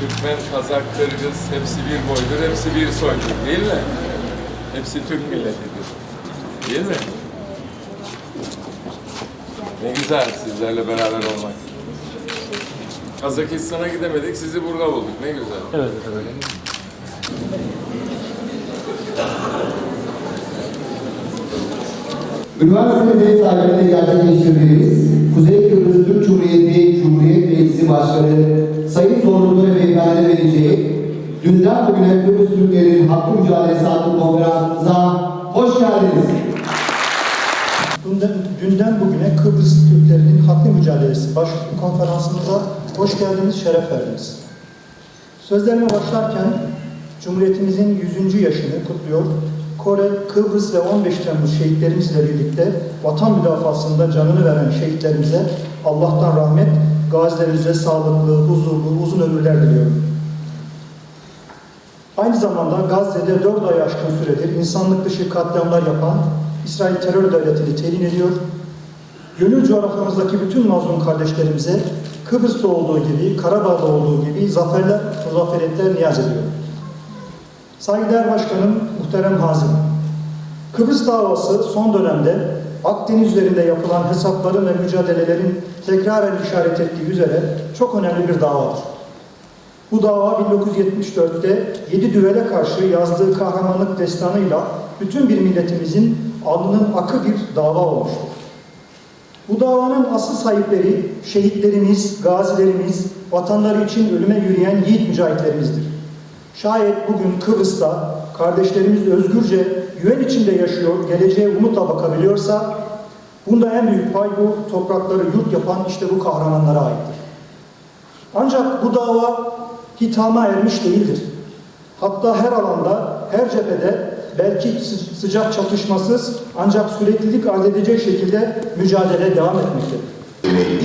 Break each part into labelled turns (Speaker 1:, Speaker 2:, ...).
Speaker 1: Türkmen, Kazak, Kırgız hepsi bir boydur, hepsi bir soydur değil mi? Hepsi Türk milletidir. Değil mi? Ne güzel sizlerle beraber olmak. Kazakistan'a gidemedik, sizi burada bulduk. Ne güzel.
Speaker 2: Evet efendim.
Speaker 3: Üniversitemiz sahibinde gerçekleştirdiğimiz Kuzey Kıbrıs Türk Cumhuriyeti Cumhuriyet Meclisi Başkanı dünden bugüne Kıbrıs Türklerin Hakkı Mücadelesi adlı konferansımıza hoş geldiniz.
Speaker 4: Dünden, dünden bugüne Kıbrıs Türklerinin haklı mücadelesi başlıklı konferansımıza hoş geldiniz, şeref verdiniz. Sözlerime başlarken Cumhuriyetimizin 100. yaşını kutluyor. Kore, Kıbrıs ve 15 Temmuz şehitlerimizle birlikte vatan müdafasında canını veren şehitlerimize Allah'tan rahmet, gazilerimize sağlıklı, huzurlu, uzun ömürler diliyorum. Aynı zamanda Gazze'de 4 ay aşkın süredir insanlık dışı katliamlar yapan İsrail terör devletini telin ediyor. Gönül coğrafyamızdaki bütün mazlum kardeşlerimize Kıbrıs'ta olduğu gibi, Karabağ'da olduğu gibi zaferler, muzafferiyetler niyaz ediyor. Saygıdeğer Başkanım, muhterem Hazım, Kıbrıs davası son dönemde Akdeniz üzerinde yapılan hesapların ve mücadelelerin tekraren işaret ettiği üzere çok önemli bir davadır. Bu dava 1974'te yedi düvele karşı yazdığı kahramanlık destanıyla bütün bir milletimizin alnının akı bir dava olmuştur. Bu davanın asıl sahipleri şehitlerimiz, gazilerimiz, vatanları için ölüme yürüyen yiğit mücahitlerimizdir. Şayet bugün Kıbrıs'ta kardeşlerimiz özgürce güven içinde yaşıyor, geleceğe umutla bakabiliyorsa bunda en büyük pay bu toprakları yurt yapan işte bu kahramanlara aittir. Ancak bu dava hitama ermiş değildir. Hatta her alanda, her cephede belki sı- sıcak çatışmasız ancak süreklilik arz edecek şekilde mücadele devam etmektedir.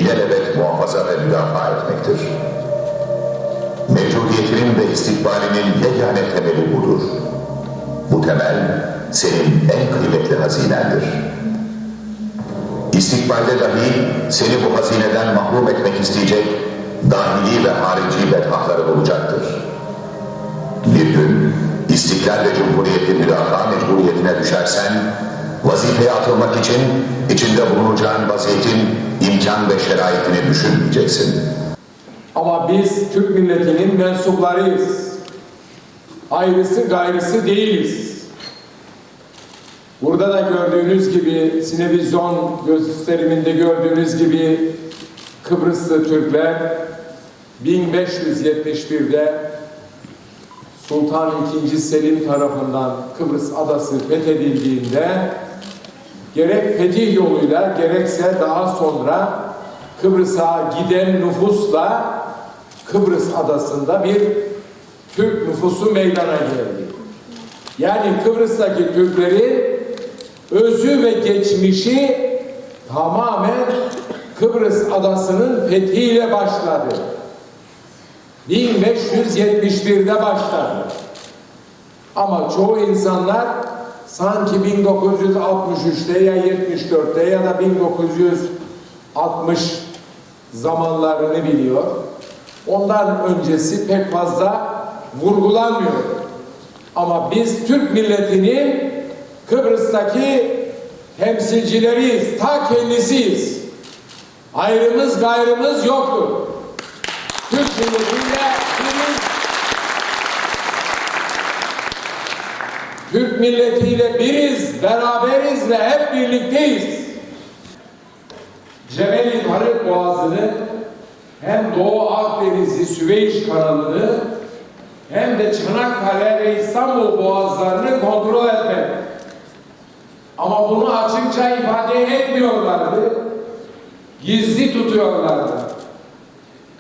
Speaker 5: İlelebet muhafaza ve müdafaa etmektir. Mevcudiyetinin ve istikbalinin yegane temeli budur. Bu temel senin en kıymetli hazinendir. İstikbalde dahi seni bu hazineden mahrum etmek isteyecek dahili ve harici bedbahtları bulacaktır. Bir gün istiklal ve cumhuriyeti müdafaa mecburiyetine düşersen, vazifeye atılmak için içinde bulunacağın vaziyetin imkan ve şeraitini düşünmeyeceksin.
Speaker 1: Ama biz Türk milletinin mensuplarıyız. Ayrısı gayrısı değiliz. Burada da gördüğünüz gibi sinevizyon gösteriminde gördüğünüz gibi Kıbrıslı Türkler 1571'de Sultan II. Selim tarafından Kıbrıs adası fethedildiğinde gerek fetih yoluyla gerekse daha sonra Kıbrıs'a giden nüfusla Kıbrıs adasında bir Türk nüfusu meydana geldi. Yani Kıbrıs'taki Türklerin özü ve geçmişi tamamen Kıbrıs adasının fethiyle başladı. 1571'de başladı. Ama çoğu insanlar sanki 1963'te ya 74'te ya da 1960 zamanlarını biliyor. Ondan öncesi pek fazla vurgulanmıyor. Ama biz Türk milletinin Kıbrıs'taki temsilcileriyiz, ta kendisiyiz. Ayrımız gayrımız yoktur. Türk milletiyle biriz. Türk milletiyle biriz, beraberiz ve hep birlikteyiz. Cebeli Tarık Boğazı'nı hem Doğu Akdeniz'i Süveyş kanalını hem de Çanakkale ve İstanbul boğazlarını kontrol etmek. Ama bunu açıkça ifade etmiyorlardı. Gizli tutuyorlardı.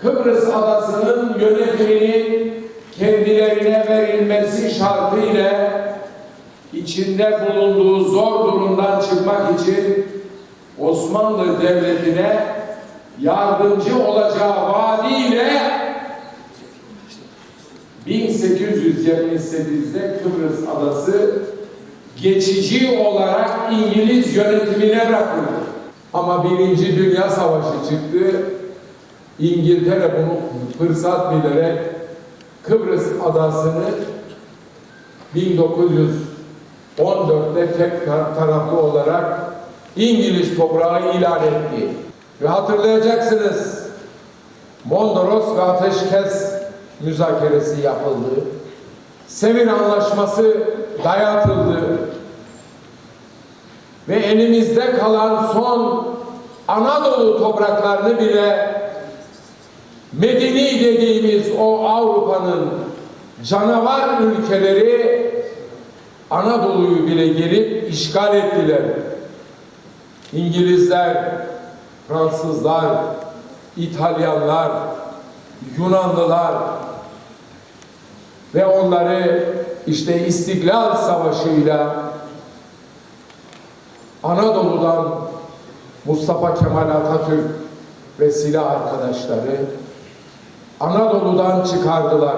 Speaker 1: Kıbrıs adasının yönetiminin kendilerine verilmesi şartıyla içinde bulunduğu zor durumdan çıkmak için Osmanlı Devleti'ne yardımcı olacağı vaadiyle 1878'de Kıbrıs adası geçici olarak İngiliz yönetimine bırakıldı. Ama Birinci Dünya Savaşı çıktı. İngiltere bunu fırsat bilerek Kıbrıs adasını 1914'te tek tar- taraflı olarak İngiliz toprağı ilan etti. Ve hatırlayacaksınız Mondros ve ateşkes müzakeresi yapıldı. Sevil Anlaşması dayatıldı. Ve elimizde kalan son Anadolu topraklarını bile Medeni dediğimiz o Avrupa'nın canavar ülkeleri Anadolu'yu bile gelip işgal ettiler. İngilizler, Fransızlar, İtalyanlar, Yunanlılar ve onları işte İstiklal Savaşı'yla Anadolu'dan Mustafa Kemal Atatürk ve silah arkadaşları Anadolu'dan çıkardılar.